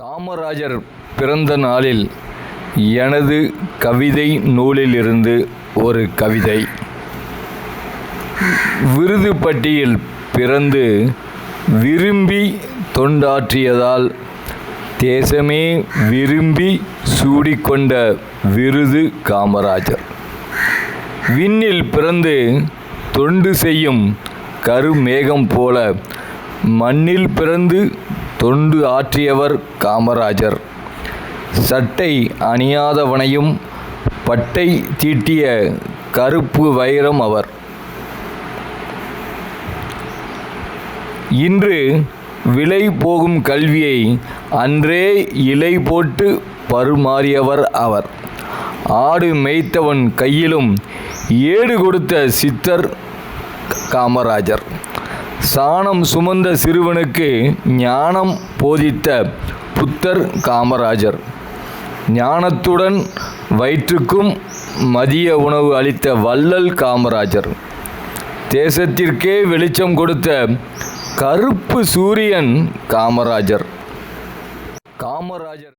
காமராஜர் பிறந்த நாளில் எனது கவிதை நூலிலிருந்து ஒரு கவிதை. விருதுப்பட்டியில் பிறந்து விரும்பி தொண்டாற்றியதால் தேசமே விரும்பி சூடிக்கொண்ட விருது காமராஜர். விண்ணில் பிறந்து தொண்டு செய்யும் கருமேகம் போல மண்ணில் பிறந்து தொண்டு ஆற்றியவர் காமராஜர். சட்டை அணியாதவனையும் பட்டை தீட்டிய கருப்பு வைரம் அவர். இன்று விலை போகும் கல்வியை அன்றே இலை போட்டு பருமாறியவர் அவர். ஆடு மேய்த்தவன் கையிலும் ஏடு கொடுத்த சித்தர் காமராஜர். சாணம் சுமந்த சிறுவனுக்கு ஞானம் போதித்த புத்தர் காமராஜர். ஞானத்துடன் வயிற்றுக்கும் மதிய உணவு அளித்த வள்ளல் காமராஜர். தேசத்திற்கே வெளிச்சம் கொடுத்த கருப்பு சூரியன் காமராஜர். காமராஜர்